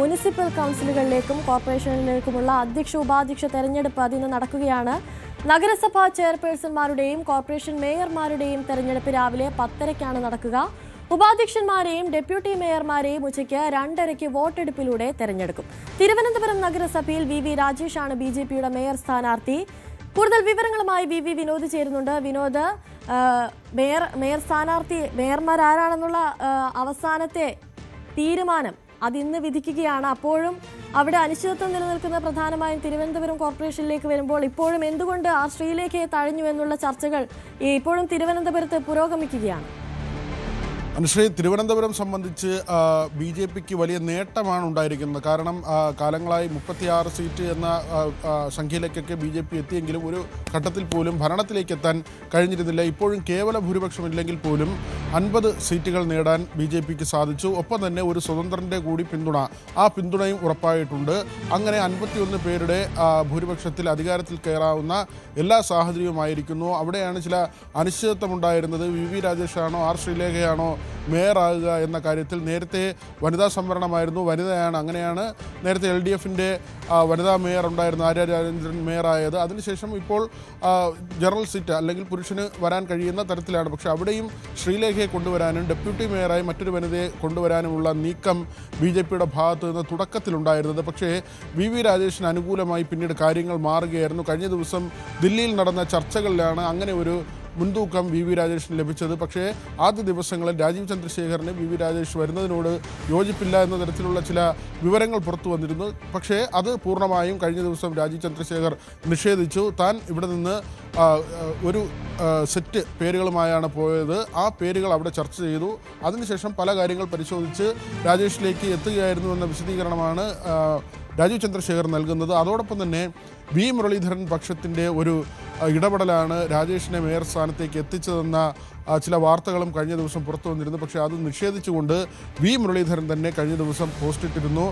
Municipal കൗൺസിലുകളിലേക്കും കോർപ്പറേഷനിലേക്കുമുള്ള അധ്യക്ഷ ഉപാധ്യക്ഷ തെരഞ്ഞെടുപ്പ് അതിന് നടക്കുകയാണ്. നഗരസഭാ ചെയർപേഴ്സൺമാരുടെയും കോർപ്പറേഷൻ മേയർമാരുടെയും തെരഞ്ഞെടുപ്പ് രാവിലെ പത്തരയ്ക്കാണ് നടക്കുക. ഉപാധ്യക്ഷന്മാരെയും ഡെപ്യൂട്ടി മേയർമാരെയും ഉച്ചയ്ക്ക് രണ്ടരയ്ക്ക് വോട്ടെടുപ്പിലൂടെ തെരഞ്ഞെടുക്കും. തിരുവനന്തപുരം നഗരസഭയിൽ വി വി രാജേഷാണ് ബി ജെ പിയുടെ മേയർ സ്ഥാനാർത്ഥി. കൂടുതൽ വിവരങ്ങളുമായി വി വി വിനോദ് ചേരുന്നുണ്ട്. വിനോദ് മേയർ മേയർ സ്ഥാനാർത്ഥി മേയർമാർ ആരാണെന്നുള്ള അവസാനത്തെ തീരുമാനം അത് ഇന്ന് വിധിക്കുകയാണ്. അപ്പോഴും അവിടെ അനിശ്ചിതത്വം നിലനിൽക്കുന്ന പ്രധാനമായും തിരുവനന്തപുരം കോർപ്പറേഷനിലേക്ക് വരുമ്പോൾ ഇപ്പോഴും എന്തുകൊണ്ട് ആ ശ്രീലേഖയെ തഴഞ്ഞു എന്നുള്ള ചർച്ചകൾ ഇപ്പോഴും തിരുവനന്തപുരത്ത് പുരോഗമിക്കുകയാണ്? അനുശ്രീ തിരുവനന്തപുരം സംബന്ധിച്ച് ബി ജെ പിക്ക് വലിയ നേട്ടമാണ് ഉണ്ടായിരിക്കുന്നത്. കാരണം കാലങ്ങളായി മുപ്പത്തിയാറ് സീറ്റ് എന്ന സംഖ്യയിലേക്കൊക്കെ ബി ജെ പി എത്തിയെങ്കിലും ഒരു ഘട്ടത്തിൽ പോലും ഭരണത്തിലേക്ക് എത്താൻ കഴിഞ്ഞിരുന്നില്ല. ഇപ്പോഴും കേവല ഭൂരിപക്ഷമില്ലെങ്കിൽ പോലും അൻപത് സീറ്റുകൾ നേടാൻ ബി ജെ പിക്ക് സാധിച്ചു. ഒപ്പം തന്നെ ഒരു സ്വതന്ത്രന്റെ കൂടി പിന്തുണ. ആ പിന്തുണയും ഉറപ്പായിട്ടുണ്ട്. അങ്ങനെ അൻപത്തിയൊന്ന് പേരുടെ ഭൂരിപക്ഷത്തിൽ അധികാരത്തിൽ കയറാവുന്ന എല്ലാ സാഹചര്യവുമായിരിക്കുന്നു. അവിടെയാണ് ചില അനിശ്ചിതത്വമുണ്ടായിരുന്നത് വി വി രാജേഷാണോ ആർ ശ്രീലേഖയാണോ മേയറാകുക എന്ന കാര്യത്തിൽ നേരത്തെ വനിതാ സംവരണമായിരുന്നു. വനിതയാണ് അങ്ങനെയാണ് നേരത്തെ എൽ ഡി എഫിന്റെ വനിതാ മേയർ ഉണ്ടായിരുന്ന ആര്യ രാജേന്ദ്രൻ മേയറായത്. അതിനുശേഷം ഇപ്പോൾ ജനറൽ സീറ്റ് അല്ലെങ്കിൽ പുരുഷന് വരാൻ കഴിയുന്ന തരത്തിലാണ്. പക്ഷേ അവിടെയും ശ്രീലേഖയെ കൊണ്ടുവരാനും ഡെപ്യൂട്ടി മേയറായി മറ്റൊരു വനിതയെ കൊണ്ടുവരാനുമുള്ള നീക്കം ബി ജെ പിയുടെ ഭാഗത്തു നിന്ന് തുടക്കത്തിലുണ്ടായിരുന്നത്. പക്ഷേ വി വി രാജേഷിന് അനുകൂലമായി പിന്നീട് കാര്യങ്ങൾ മാറുകയായിരുന്നു. കഴിഞ്ഞ ദിവസം ദില്ലിയിൽ നടന്ന ചർച്ചകളിലാണ് അങ്ങനെ ഒരു മുൻതൂക്കം വി വി രാജേഷിന് ലഭിച്ചത്. പക്ഷേ ആദ്യ ദിവസങ്ങളിൽ രാജീവ് ചന്ദ്രശേഖരന് വി വി രാജേഷ് വരുന്നതിനോട് യോജിപ്പില്ല എന്ന തരത്തിലുള്ള ചില വിവരങ്ങൾ പുറത്തു വന്നിരുന്നു. പക്ഷേ അത് പൂർണമായും കഴിഞ്ഞ ദിവസം രാജീവ് ചന്ദ്രശേഖർ നിഷേധിച്ചു. താൻ ഇവിടെ നിന്ന് ഒരു സെറ്റ് പേരുകളുമായാണ് പോയത്. ആ പേരുകൾ അവിടെ ചർച്ച ചെയ്തു. അതിനുശേഷം പല കാര്യങ്ങൾ പരിശോധിച്ച് രാജേഷിലേക്ക് എത്തുകയായിരുന്നു എന്ന വിശദീകരണമാണ് രാജീവ് ചന്ദ്രശേഖർ നൽകുന്നത്. അതോടൊപ്പം തന്നെ വി. മുരളീധരൻ പക്ഷത്തിന്റെ ഒരു ഇടപെടലാണ് രാജേഷിനെ മേയർ സ്ഥാനത്തേക്ക് എത്തിച്ചതെന്ന ചില വാർത്തകളും കഴിഞ്ഞ ദിവസം പുറത്തു വന്നിരുന്നു. പക്ഷേ അത് നിഷേധിച്ചുകൊണ്ട് വി. മുരളീധരൻ തന്നെ കഴിഞ്ഞ ദിവസം പോസ്റ്റിട്ടിരുന്നു.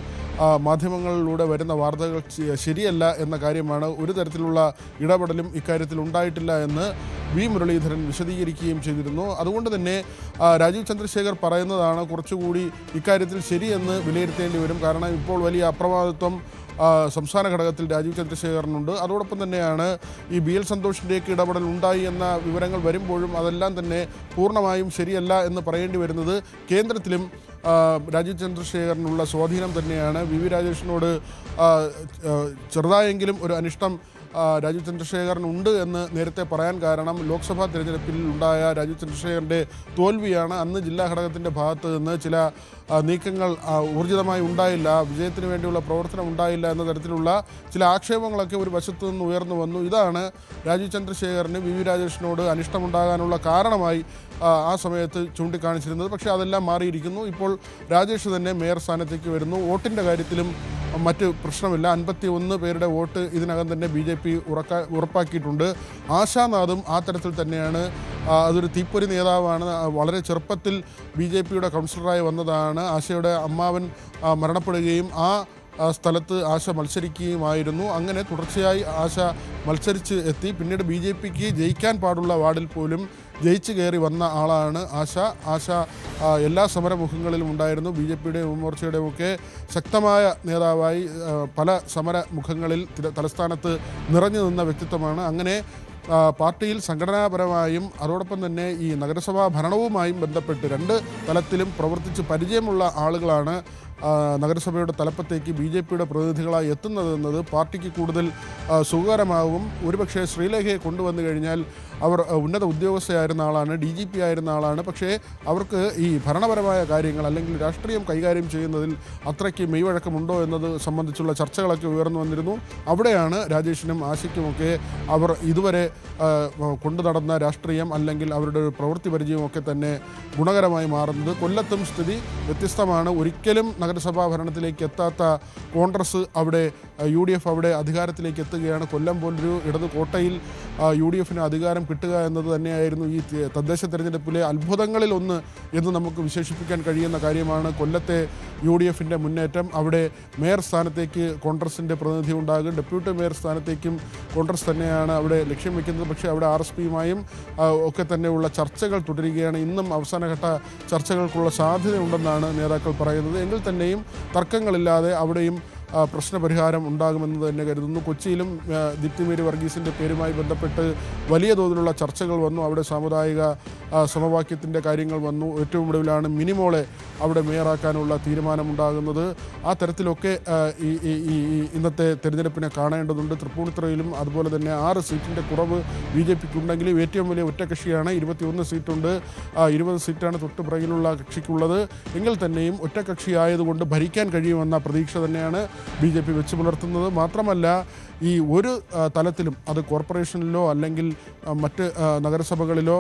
മാധ്യമങ്ങളിലൂടെ വരുന്ന വാർത്തകൾ ശരിയല്ല എന്ന കാര്യമാണ് ഒരു തരത്തിലുള്ള ഇടപെടലും ഇക്കാര്യത്തിൽ ഉണ്ടായിട്ടില്ല എന്ന് വി മുരളീധരൻ വിശദീകരിക്കുകയും ചെയ്തിരുന്നു. അതുകൊണ്ട് തന്നെ രാജീവ് ചന്ദ്രശേഖർ പറയുന്നതാണ് കുറച്ചുകൂടി ഇക്കാര്യത്തിൽ ശരിയെന്ന് വിലയിരുത്തേണ്ടി വരും. കാരണം ഇപ്പോൾ വലിയ അപ്രമാദിത്വം സംസ്ഥാന ഘടകത്തിൽ രാജീവ് ചന്ദ്രശേഖരനുണ്ട് അതോടൊപ്പം തന്നെയാണ് ഈ ബി എൽ സന്തോഷിന്റെയൊക്കെ ഇടപെടൽ ഉണ്ടായി എന്ന വിവരങ്ങൾ വരുമ്പോഴും അതെല്ലാം തന്നെ പൂർണമായും ശരിയല്ല എന്ന് പറയേണ്ടി വരുന്നത് കേന്ദ്രത്തിലും രാജീവ് ചന്ദ്രശേഖരനുള്ള സ്വാധീനം തന്നെയാണ്. വി വി രാജേഷിനോട് ചെറുതായെങ്കിലും ഒരു അനിഷ്ടം രാജീവ് ചന്ദ്രശേഖരൻ ഉണ്ട് എന്ന് നേരത്തെ പറയാൻ കാരണം ലോക്സഭാ തിരഞ്ഞെടുപ്പിൽ ഉണ്ടായ രാജീവ് ചന്ദ്രശേഖരന്റെ തോൽവിയാണ് അന്ന് ജില്ലാ ഘടകത്തിന്റെ ഭാഗത്ത് നിന്ന് ചില നീക്കങ്ങൾ ഊർജിതമായി ഉണ്ടായില്ല വിജയത്തിന് വേണ്ടിയുള്ള പ്രവർത്തനം ഉണ്ടായില്ല എന്ന തരത്തിലുള്ള ചില ആക്ഷേപങ്ങളൊക്കെ ഒരു വശത്തു നിന്ന് ഉയർന്നു വന്നു. ഇതാണ് രാജീവ് ചന്ദ്രശേഖരന് വി വി രാജേഷിനോട് അനിഷ്ടമുണ്ടാകാനുള്ള കാരണമായി ആ, സമയത്ത് ചൂണ്ടിക്കാണിച്ചിരുന്നത്. പക്ഷേ അതെല്ലാം മാറിയിരിക്കുന്നു. ഇപ്പോൾ രാജേഷ് തന്നെ മേയർ സ്ഥാനത്തേക്ക് വരുന്നു. വോട്ടിന്റെ കാര്യത്തിലും മറ്റ് പ്രശ്നമില്ല. അൻപത്തി ഒന്ന് പേരുടെ വോട്ട് ഇതിനകം തന്നെ ബി ജെ പി ഉറക്കാ ഉറപ്പാക്കിയിട്ടുണ്ട്. ആശാനാഥും ആ തരത്തിൽ തന്നെയാണ്. അതൊരു തീപ്പൊരി നേതാവാണ്. വളരെ ചെറുപ്പത്തിൽ ബി ജെ പിയുടെ കൗൺസിലറായി വന്നതാണ്. ആശയുടെ അമ്മാവൻ മരണപ്പെടുകയും ആ സ്ഥലത്ത് ആശ മത്സരിക്കുകയുമായിരുന്നു. അങ്ങനെ തുടർച്ചയായി ആശ മത്സരിച്ച് എത്തി. പിന്നീട് ബി ജെ പിക്ക് ജയിക്കാൻ പാടുള്ള വാർഡിൽ പോലും ജയിച്ചു കയറി വന്ന ആളാണ് ആശ. ആശ എല്ലാ സമരമുഖങ്ങളിലും ഉണ്ടായിരുന്നു. ബി ജെ പിയുടെയും യുവമോർച്ചയുടെയും ഒക്കെ ശക്തമായ നേതാവായി പല സമരമുഖങ്ങളിൽ തലസ്ഥാനത്ത് നിറഞ്ഞു നിന്ന വ്യക്തിത്വമാണ്. അങ്ങനെ പാർട്ടിയിൽ സംഘടനാപരമായും അതോടൊപ്പം തന്നെ ഈ നഗരസഭാ ഭരണവുമായും ബന്ധപ്പെട്ട് രണ്ട് തലത്തിലും പ്രവർത്തിച്ച് പരിചയമുള്ള ആളുകളാണ് നഗരസഭയുടെ തലപ്പത്തേക്ക് ബി ജെ പിയുടെ പ്രതിനിധികളായി എത്തുന്നതെന്നത് പാർട്ടിക്ക് കൂടുതൽ ആ, ഒരുപക്ഷെ ശ്രീലേഖയെ കൊണ്ടുവന്നു കഴിഞ്ഞാൽ അവർ ഉന്നത ഉദ്യോഗസ്ഥയായിരുന്ന ആളാണ് ഡി ജി പി ആയിരുന്ന ആളാണ്. പക്ഷേ അവർക്ക് ഈ ഭരണപരമായ കാര്യങ്ങൾ അല്ലെങ്കിൽ രാഷ്ട്രീയം കൈകാര്യം ചെയ്യുന്നതിൽ അത്രയ്ക്ക് മെയ്വഴക്കമുണ്ടോ എന്നത് സംബന്ധിച്ചുള്ള ചർച്ചകളൊക്കെ ഉയർന്നു വന്നിരുന്നു. അവിടെയാണ് രാജേഷിനും ആശയ്ക്കുമൊക്കെ അവർ ഇതുവരെ കൊണ്ടു നടന്ന രാഷ്ട്രീയം അല്ലെങ്കിൽ അവരുടെ ഒരു പ്രവൃത്തി പരിചയമൊക്കെ തന്നെ ഗുണകരമായി മാറുന്നത്. കൊല്ലത്തും സ്ഥിതി വ്യത്യസ്തമാണ്. ഒരിക്കലും നഗരസഭാ ഭരണത്തിലേക്ക് എത്താത്ത കോൺഗ്രസ് അവിടെ യു അവിടെ അധികാരത്തിലേക്ക് എത്തുകയാണ്. കൊല്ലം പോലൊരു ഇടത് കോട്ടയിൽ യു ഡി എഫിന് അധികാരം കിട്ടുക എന്നത് തന്നെയായിരുന്നു ഈ തദ്ദേശ തെരഞ്ഞെടുപ്പിലെ അത്ഭുതങ്ങളിൽ ഒന്ന് എന്ന് നമുക്ക് വിശേഷിപ്പിക്കാൻ കഴിയുന്ന കാര്യമാണ്. കൊല്ലത്തെ യു ഡി എഫിന്റെ മുന്നേറ്റം. അവിടെ മേയർ സ്ഥാനത്തേക്ക് കോൺഗ്രസിന്റെ പ്രതിനിധി ഉണ്ടാകും. ഡെപ്യൂട്ടി മേയർ സ്ഥാനത്തേക്കും കോൺഗ്രസ് തന്നെയാണ് അവിടെ ലക്ഷ്യം വയ്ക്കുന്നത് പക്ഷേ അവിടെ ആർ എസ് പിയുമായും ഒക്കെ തന്നെയുള്ള ചർച്ചകൾ തുടരുകയാണ്. ഇന്നും അവസാനഘട്ട ചർച്ചകൾക്കുള്ള സാധ്യതയുണ്ടെന്നാണ് നേതാക്കൾ പറയുന്നത്. എങ്കിൽ തന്നെയും തർക്കങ്ങളില്ലാതെ അവിടെയും പ്രശ്നപരിഹാരം ഉണ്ടാകുമെന്ന് തന്നെ കരുതുന്നു. കൊച്ചിയിലും ദിപ്തിമേരി വർഗീസിന്റെ പേരുമായി ബന്ധപ്പെട്ട് വലിയ തോതിലുള്ള ചർച്ചകൾ വന്നു. അവിടെ സാമുദായിക സമവാക്യത്തിന്റെ കാര്യങ്ങൾ വന്നു. ഏറ്റവും ഒടുവിലാണ് മിനിമോളെ അവിടെ മേയറാക്കാനുള്ള തീരുമാനമുണ്ടാകുന്നത്. ആ തരത്തിലൊക്കെ ഈ ഇന്നത്തെ തെരഞ്ഞെടുപ്പിനെ കാണേണ്ടതുണ്ട്. തൃപ്പൂണിത്തുറയിലും അതുപോലെ തന്നെ ആറ് സീറ്റിന്റെ കുറവ് ബി ജെ പിക്ക് ഉണ്ടെങ്കിലും ഏറ്റവും വലിയ ഒറ്റകക്ഷിയാണ് ഇരുപത്തിയൊന്ന് സീറ്റുണ്ട്. ഇരുപത് സീറ്റാണ് തൊട്ട് പുറകിലുള്ള കക്ഷിക്കുള്ളത്. എങ്കിൽ തന്നെയും ഒറ്റകക്ഷി ആയതുകൊണ്ട് ഭരിക്കാൻ കഴിയുമെന്ന പ്രതീക്ഷ തന്നെയാണ്. ബി ജെ പി വെച്ച് പുലർത്തുന്നത് മാത്രമല്ല ഈ ഒരു തലത്തിലും അത് കോർപ്പറേഷനിലോ അല്ലെങ്കിൽ മറ്റ് നഗരസഭകളിലോ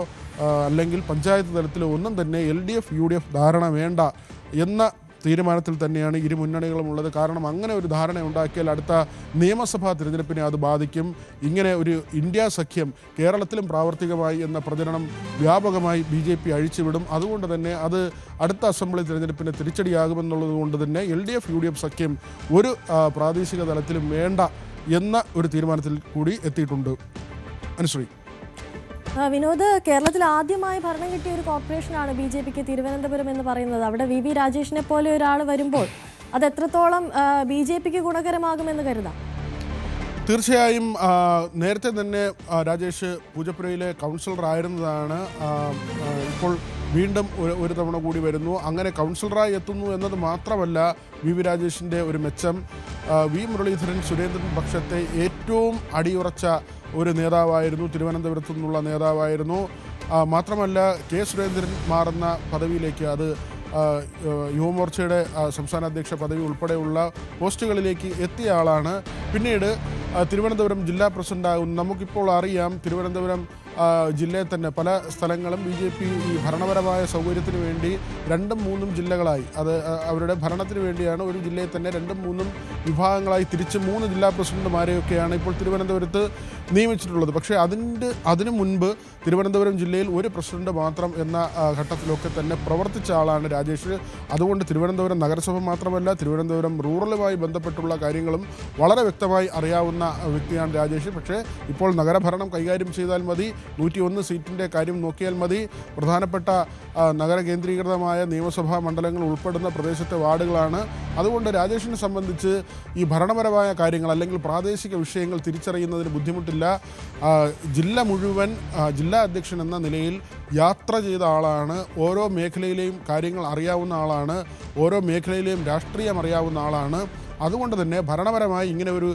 അല്ലെങ്കിൽ പഞ്ചായത്ത് തലത്തിലോ ഒന്നും തന്നെ L D F U D F ധാരണ വേണ്ട എന്ന തീരുമാനത്തിൽ തന്നെയാണ് ഇരു മുന്നണികളും ഉള്ളത്. കാരണം അങ്ങനെ ഒരു ധാരണ ഉണ്ടാക്കിയാൽ അടുത്ത നിയമസഭാ തിരഞ്ഞെടുപ്പിനെ അത് ബാധിക്കും. ഇങ്ങനെ ഒരു ഇന്ത്യ സഖ്യം കേരളത്തിലും പ്രാവർത്തികമായി എന്ന പ്രചരണം വ്യാപകമായി ബി ജെ പി അഴിച്ചുവിടും. അതുകൊണ്ട് തന്നെ അത് അടുത്ത അസംബ്ലി തിരഞ്ഞെടുപ്പിന് തിരിച്ചടിയാകുമെന്നുള്ളത് കൊണ്ട് തന്നെ L D F U D F സഖ്യം ഒരു പ്രാദേശിക തലത്തിലും വേണ്ട എന്ന ഒരു തീരുമാനത്തിൽ കൂടി എത്തിയിട്ടുണ്ട്. അനുശ്രീ. വിനോദ് കേരളത്തിൽ ആദ്യമായി ഭരണം കിട്ടിയ ഒരു കോർപ്പറേഷനാണ് ബി ജെ പിക്ക് തിരുവനന്തപുരം എന്ന് പറയുന്നത്. അവിടെ വി വി രാജേഷിനെ പോലെ ഒരാൾ വരുമ്പോൾ അത് എത്രത്തോളം ബി ജെ പിക്ക് ഗുണകരമാകുമെന്ന് കരുതാം? തീർച്ചയായും നേരത്തെ തന്നെ രാജേഷ് പൂജപ്പുരയിലെ ആ, ഇപ്പോൾ വീണ്ടും ഒരു തവണ കൂടി വരുന്നു. അങ്ങനെ കൗൺസിലറായി എത്തുന്നു എന്നത് മാത്രമല്ല വി വി രാജേഷിന്റെ ഒരു മെച്ചം. വി മുരളീധരൻ സുരേന്ദ്രൻ പക്ഷത്തെ ഏറ്റവും അടിയുറച്ച ഒരു നേതാവായിരുന്നു. തിരുവനന്തപുരത്തു നിന്നുള്ള നേതാവായിരുന്നു. മാത്രമല്ല കെ സുരേന്ദ്രൻ മാറുന്ന പദവിയിലേക്ക് അത് യുവമോർച്ചയുടെ സംസ്ഥാന അധ്യക്ഷ പദവി ഉൾപ്പെടെയുള്ള പോസ്റ്റുകളിലേക്ക് എത്തിയ ആളാണ്. പിന്നീട് തിരുവനന്തപുരം ജില്ലാ പ്രസിഡന്റാകും നമുക്കിപ്പോൾ അറിയാം. തിരുവനന്തപുരം ജില്ലയിൽ തന്നെ പല സ്ഥലങ്ങളും ബി ജെ പി ഈ ഭരണപരമായ സൗകര്യത്തിന് വേണ്ടി രണ്ടും മൂന്നും ജില്ലകളായി. അത് അവരുടെ ഭരണത്തിന് വേണ്ടിയാണ് ഒരു ജില്ലയിൽ തന്നെ രണ്ടും മൂന്നും വിഭാഗങ്ങളായി തിരിച്ച് മൂന്ന് ജില്ലാ പ്രസിഡന്റുമാരെയൊക്കെയാണ് ഇപ്പോൾ തിരുവനന്തപുരത്ത് നിയമിച്ചിട്ടുള്ളത്. പക്ഷേ അതിന്റെ അതിനു മുൻപ് തിരുവനന്തപുരം ജില്ലയിൽ ഒരു പ്രസിഡന്റ് മാത്രം എന്ന ഘട്ടത്തിലൊക്കെ തന്നെ പ്രവർത്തിച്ച ആളാണ് രാജേഷ്. അതുകൊണ്ട് തിരുവനന്തപുരം നഗരസഭ മാത്രമല്ല തിരുവനന്തപുരം റൂറലുമായി ബന്ധപ്പെട്ടുള്ള കാര്യങ്ങളും വളരെ വ്യക്തമായി അറിയാവുന്ന വ്യക്തിയാണ് രാജേഷ്. പക്ഷേ ഇപ്പോൾ നഗരഭരണം കൈകാര്യം ചെയ്താൽ മതി നൂറ്റി ഒന്ന് സീറ്റിന്റെ കാര്യം നോക്കിയാൽ മതി. പ്രധാനപ്പെട്ട നഗര കേന്ദ്രീകൃതമായ നിയമസഭാ മണ്ഡലങ്ങൾ ഉൾപ്പെടുന്ന പ്രദേശത്തെ വാർഡുകളാണ്. അതുകൊണ്ട് രാജേഷിനെ സംബന്ധിച്ച് ഈ ഭരണപരമായ കാര്യങ്ങൾ അല്ലെങ്കിൽ പ്രാദേശിക വിഷയങ്ങൾ തിരിച്ചറിയുന്നതിന് ബുദ്ധിമുട്ടില്ല. ജില്ല മുഴുവൻ ജില്ലാ അധ്യക്ഷൻ എന്ന നിലയിൽ യാത്ര ചെയ്ത ആളാണ്. ഓരോ മേഖലയിലെയും കാര്യങ്ങൾ അറിയാവുന്ന ആളാണ്. ഓരോ മേഖലയിലെയും രാഷ്ട്രീയം അറിയാവുന്ന ആളാണ്. അതുകൊണ്ട് തന്നെ ഭരണപരമായി ഇങ്ങനെ ഒരു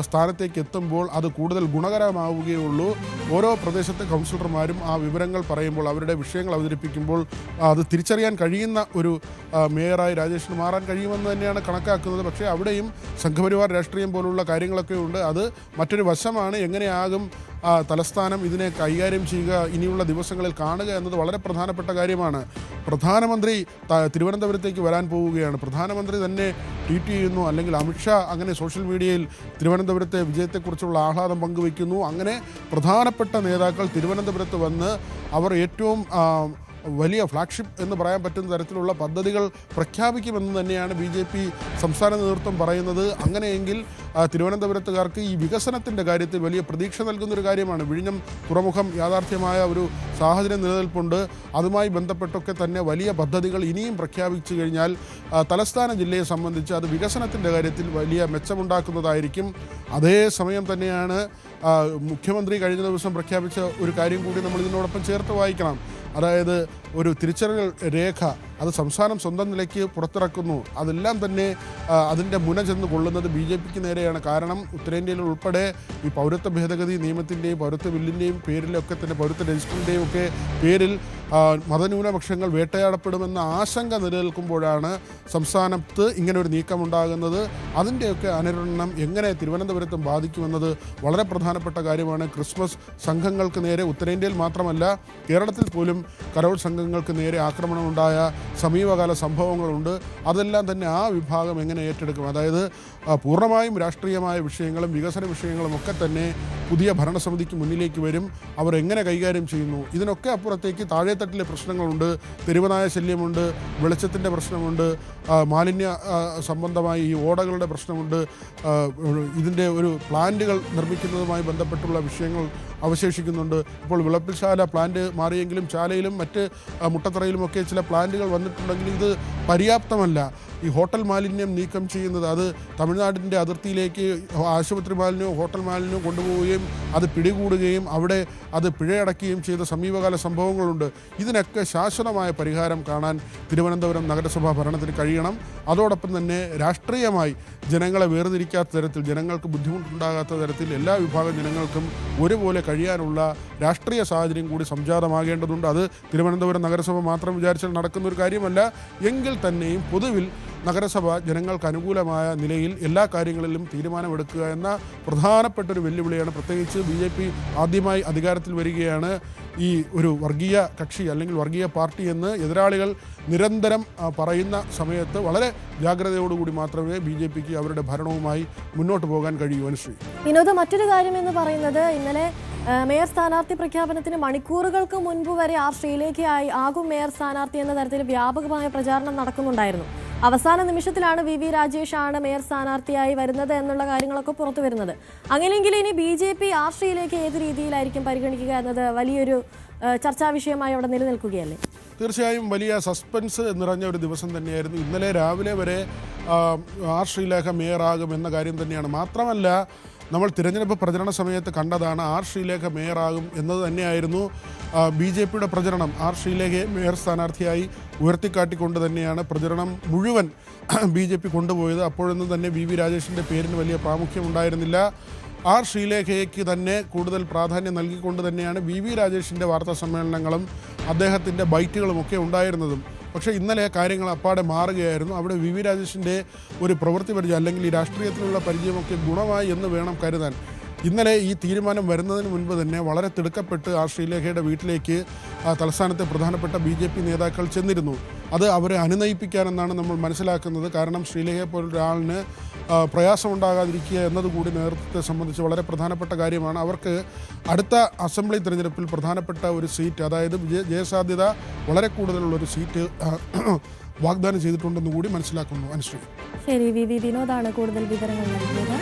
സ്ഥാനത്തേക്ക് എത്തുമ്പോൾ അത് കൂടുതൽ ഗുണകരമാവുകയുള്ളൂ. ഓരോ പ്രദേശത്തെ കൗൺസിലർമാരും ആ വിവരങ്ങൾ പറയുമ്പോൾ അവരുടെ വിഷയങ്ങൾ അവതരിപ്പിക്കുമ്പോൾ അത് തിരിച്ചറിയാൻ കഴിയുന്ന ഒരു മേയറായി രാജേഷിന് മാറാൻ കഴിയുമെന്ന് തന്നെയാണ് കണക്കാക്കുന്നത്. പക്ഷേ അവിടെയും സംഘപരിവാർ രാഷ്ട്രീയം പോലുള്ള കാര്യങ്ങളൊക്കെ ഉണ്ട്. അത് മറ്റൊരു വശമാണ്. എങ്ങനെയാകും തലസ്ഥാനം ഇതിനെ കൈകാര്യം ചെയ്യുക ഇനിയുള്ള ദിവസങ്ങളിൽ കാണുക എന്നത് വളരെ പ്രധാനപ്പെട്ട കാര്യമാണ്. പ്രധാനമന്ത്രി തിരുവനന്തപുരത്തേക്ക് വരാൻ പോവുകയാണ്. പ്രധാനമന്ത്രി തന്നെ ട്വീറ്റ് ചെയ്യുന്നു അല്ലെങ്കിൽ അമിത്ഷാ അങ്ങനെ സോഷ്യൽ മീഡിയയിൽ തിരുവനന്തപുരത്തെ വിജയത്തെക്കുറിച്ചുള്ള ആഹ്ലാദം പങ്കുവയ്ക്കുന്നു. അങ്ങനെ പ്രധാനപ്പെട്ട നേതാക്കൾ തിരുവനന്തപുരത്ത് വന്ന് അവർ ഏറ്റവും വലിയ ഫ്ലാഗ്ഷിപ്പ് എന്ന് പറയാൻ പറ്റുന്ന തരത്തിലുള്ള പദ്ധതികൾ പ്രഖ്യാപിക്കുമെന്ന് തന്നെയാണ് ബി ജെ പി സംസ്ഥാന നേതൃത്വം പറയുന്നത്. അങ്ങനെയെങ്കിൽ തിരുവനന്തപുരത്തുകാർക്ക് ഈ വികസനത്തിന്റെ കാര്യത്തിൽ വലിയ പ്രതീക്ഷ നൽകുന്നൊരു കാര്യമാണ്. വിഴിഞ്ഞം തുറമുഖം യാഥാർത്ഥ്യമായ ഒരു സാഹചര്യം നിലനിൽപ്പുണ്ട്. അതുമായി ബന്ധപ്പെട്ടൊക്കെ തന്നെ വലിയ പദ്ധതികൾ ഇനിയും പ്രഖ്യാപിച്ചു കഴിഞ്ഞാൽ തലസ്ഥാന ജില്ലയെ സംബന്ധിച്ച് അത് വികസനത്തിന്റെ കാര്യത്തിൽ വലിയ മെച്ചമുണ്ടാക്കുന്നതായിരിക്കും. അതേ സമയം തന്നെയാണ് മുഖ്യമന്ത്രി കഴിഞ്ഞ ദിവസം പ്രഖ്യാപിച്ച ഒരു കാര്യം കൂടി നമ്മൾ ഇതിനോടൊപ്പം ചേർത്ത് വായിക്കണം. അതായത് ഒരു തിരിച്ചറിയൽ രേഖ അത് സംസ്ഥാനം സ്വന്തം നിലയ്ക്ക് പുറത്തിറക്കുന്നു. അതെല്ലാം തന്നെ അതിന്റെ മുന ചെന്ന് കൊള്ളുന്നത് ബി ജെ പിക്ക് നേരെയാണ്. കാരണം ഉത്തരേന്ത്യയിൽ ഉൾപ്പെടെ ഈ പൗരത്വ ഭേദഗതി നിയമത്തിന്റെയും പൗരത്വ ബില്ലിന്റെയും പേരിലൊക്കെ തന്നെ പൗരത്വ രജിസ്റ്ററിന്റെയും ഒക്കെ പേരിൽ മതന്യൂനപക്ഷങ്ങൾ വേട്ടയാടപ്പെടുമെന്ന ആശങ്ക നിലനിൽക്കുമ്പോഴാണ് സംസ്ഥാനത്ത് ഇങ്ങനെ ഒരു നീക്കമുണ്ടാകുന്നത്. അതിന്റെയൊക്കെ അനുരണനം എങ്ങനെ തിരുവനന്തപുരത്തും ബാധിക്കുമെന്നത് വളരെ പ്രധാനപ്പെട്ട കാര്യമാണ്. ക്രിസ്മസ് സംഘങ്ങൾക്ക് നേരെ ഉത്തരേന്ത്യയിൽ മാത്രമല്ല കേരളത്തിൽ പോലും കരോൾ സംഘങ്ങൾ വിഭാഗങ്ങൾക്ക് നേരെ ആക്രമണമുണ്ടായ സമീപകാല സംഭവങ്ങളുണ്ട്. അതെല്ലാം തന്നെ ആ വിഭാഗം എങ്ങനെ ഏറ്റെടുക്കും? അതായത് പൂർണമായും രാഷ്ട്രീയമായ വിഷയങ്ങളും വികസന വിഷയങ്ങളും ഒക്കെ തന്നെ പുതിയ ഭരണസമിതിക്ക് മുന്നിലേക്ക് വരും. അവർ എങ്ങനെ കൈകാര്യം ചെയ്യുന്നു? ഇതിനൊക്കെ അപ്പുറത്തേക്ക് താഴെത്തട്ടിലെ പ്രശ്നങ്ങളുണ്ട്. തെരുവനായ ശല്യമുണ്ട്. വെളിച്ചത്തിന്റെ പ്രശ്നമുണ്ട്. മാലിന്യ സംബന്ധമായി ഈ ഓടകളുടെ പ്രശ്നമുണ്ട്. ഇതിന്റെ ഒരു പ്ലാന്റുകൾ നിർമ്മിക്കുന്നതുമായി ബന്ധപ്പെട്ടുള്ള വിഷയങ്ങൾ അവശേഷിക്കുന്നുണ്ട്. ഇപ്പോൾ വിളപ്പിൽശാല പ്ലാന്റ് മാറിയെങ്കിലും ചാലയിലും മറ്റ് മുട്ടത്തറയിലുമൊക്കെ ചില പ്ലാന്റുകൾ വന്നിട്ടുണ്ടെങ്കിൽ ഇത് പര്യാപ്തമല്ല. ഈ ഹോട്ടൽ മാലിന്യം നീക്കം ചെയ്യുന്നത് അത് തമിഴ്നാടിന്റെ അതിർത്തിയിലേക്ക് ആശുപത്രി മാലിന്യവും ഹോട്ടൽ മാലിന്യവും കൊണ്ടുപോവുകയും അത് പിടികൂടുകയും അവിടെ അത് പിഴയടക്കുകയും ചെയ്ത സമീപകാല സംഭവങ്ങളുണ്ട്. ഇതിനൊക്കെ ശാശ്വതമായ പരിഹാരം കാണാൻ തിരുവനന്തപുരം നഗരസഭാ ഭരണത്തിന് കഴിയണം. അതോടൊപ്പം തന്നെ രാഷ്ട്രീയമായി ജനങ്ങളെ വേർതിരിക്കാത്ത തരത്തിൽ ജനങ്ങൾക്ക് ബുദ്ധിമുട്ടുണ്ടാകാത്ത തരത്തിൽ എല്ലാ വിഭാഗം ജനങ്ങൾക്കും ഒരുപോലെ കഴിയാനുള്ള രാഷ്ട്രീയ സാഹചര്യം കൂടി സംജാതമാകേണ്ടതുണ്ട്. അത് തിരുവനന്തപുരം നഗരസഭ മാത്രം വിചാരിച്ചാൽ നടക്കുന്ന ഒരു കാര്യമല്ല. എങ്കിൽ തന്നെയും പൊതുവിൽ നഗരസഭ ജനങ്ങൾക്ക് അനുകൂലമായ നിലയിൽ എല്ലാ കാര്യങ്ങളിലും തീരുമാനമെടുക്കുക എന്ന പ്രധാനപ്പെട്ട ഒരു വെല്ലുവിളിയാണ്. പ്രത്യേകിച്ച് ബി ജെ പി ആദ്യമായി അധികാരത്തിൽ വരികയാണ് ഈ ഒരു വർഗീയ കക്ഷി അല്ലെങ്കിൽ വർഗീയ പാർട്ടി എന്ന് എതിരാളികൾ നിരന്തരം പറയുന്ന സമയത്ത് വളരെ ജാഗ്രതയോടുകൂടി മാത്രമേ ബി ജെ പിക്ക് അവരുടെ ഭരണവുമായി മുന്നോട്ട് പോകാൻ കഴിയൂ. അനുശ്രീ. വിനോദ മറ്റൊരു കാര്യം എന്ന് പറയുന്നത് ഇന്നലെ മേയർ സ്ഥാനാർത്ഥി പ്രഖ്യാപനത്തിന് മണിക്കൂറുകൾക്ക് മുൻപ് വരെ ആർ ശ്രീലേഖയായി ആകും മേയർ സ്ഥാനാർത്ഥി എന്ന തരത്തിൽ വ്യാപകമായ പ്രചാരണം നടക്കുന്നുണ്ടായിരുന്നു. അവസാന നിമിഷത്തിലാണ് വി വി രാജേഷ് ആണ് മേയർ സ്ഥാനാർത്ഥിയായി വരുന്നത് എന്നുള്ള കാര്യങ്ങളൊക്കെ പുറത്തു വരുന്നത്. അങ്ങനെയെങ്കിൽ ഇനി B J P R Sreelekha ഏത് രീതിയിലായിരിക്കും പരിഗണിക്കുക എന്നത് വലിയൊരു ചർച്ചാ വിഷയമായി അവിടെ നിലനിൽക്കുകയല്ലേ? തീർച്ചയായും വലിയ സസ്പെൻസ് നിറഞ്ഞ ഒരു ദിവസം തന്നെയായിരുന്നു. ഇന്നലെ രാവിലെ വരെ ആർ ശ്രീലേഖ മേയറാകും എന്ന കാര്യം തന്നെയാണ്. മാത്രമല്ല നമ്മൾ തിരഞ്ഞെടുപ്പ് പ്രചരണ സമയത്ത് കണ്ടതാണ് ആർ ശ്രീലേഖ മേയറാകും എന്നത് തന്നെയായിരുന്നു ബി ജെ പിയുടെ പ്രചരണം. ആർ ശ്രീലേഖയെ മേയർ സ്ഥാനാർത്ഥിയായി ഉയർത്തിക്കാട്ടിക്കൊണ്ട് തന്നെയാണ് പ്രചരണം മുഴുവൻ ബി ജെ പി കൊണ്ടുപോയത്. അപ്പോഴൊന്നും തന്നെ വി വി രാജേഷിന്റെ പേരിന് വലിയ പ്രാമുഖ്യം ഉണ്ടായിരുന്നില്ല. ആർ ശ്രീലേഖയ്ക്ക് തന്നെ കൂടുതൽ പ്രാധാന്യം നൽകിക്കൊണ്ട് തന്നെയാണ് വി വി രാജേഷിന്റെ വാർത്താ സമ്മേളനങ്ങളും അദ്ദേഹത്തിന്റെ ബൈറ്റുകളും ഒക്കെ ഉണ്ടായിരുന്നതും. പക്ഷേ ഇന്നലെ കാര്യങ്ങൾ അപ്പാടെ മാറുകയായിരുന്നു. അവിടെ വി വി രാജേഷിന്റെ ഒരു പ്രവൃത്തി പരിചയം അല്ലെങ്കിൽ ഈ രാഷ്ട്രീയത്തിലുള്ള പരിചയമൊക്കെ ഗുണമായി എന്ന് വേണം കരുതാൻ. ഇന്നലെ ഈ തീരുമാനം വരുന്നതിന് മുൻപ് തന്നെ വളരെ തിടുക്കപ്പെട്ട് ആ ശ്രീലേഖയുടെ വീട്ടിലേക്ക് തലസ്ഥാനത്തെ പ്രധാനപ്പെട്ട ബി ജെ പി നേതാക്കൾ ചെന്നിരുന്നു. അത് അവരെ അനുനയിപ്പിക്കാനെന്നാണ് നമ്മൾ മനസ്സിലാക്കുന്നത്. കാരണം ശ്രീലേഖയെ പോലൊരാളിന് പ്രയാസമുണ്ടാകാതിരിക്കുക എന്നതുകൂടി നേതൃത്വത്തെ സംബന്ധിച്ച് വളരെ പ്രധാനപ്പെട്ട കാര്യമാണ്. അവർക്ക് അടുത്ത അസംബ്ലി തിരഞ്ഞെടുപ്പിൽ പ്രധാനപ്പെട്ട ഒരു സീറ്റ് അതായത് ജയസാധ്യത വളരെ കൂടുതലുള്ള ഒരു സീറ്റ് വാഗ്ദാനം ചെയ്തിട്ടുണ്ടെന്ന് കൂടി മനസ്സിലാക്കുന്നു അനുശ്രീ. ശരി വിനോദാണ് കൂടുതൽ വിവരങ്ങൾ നൽകിയത്.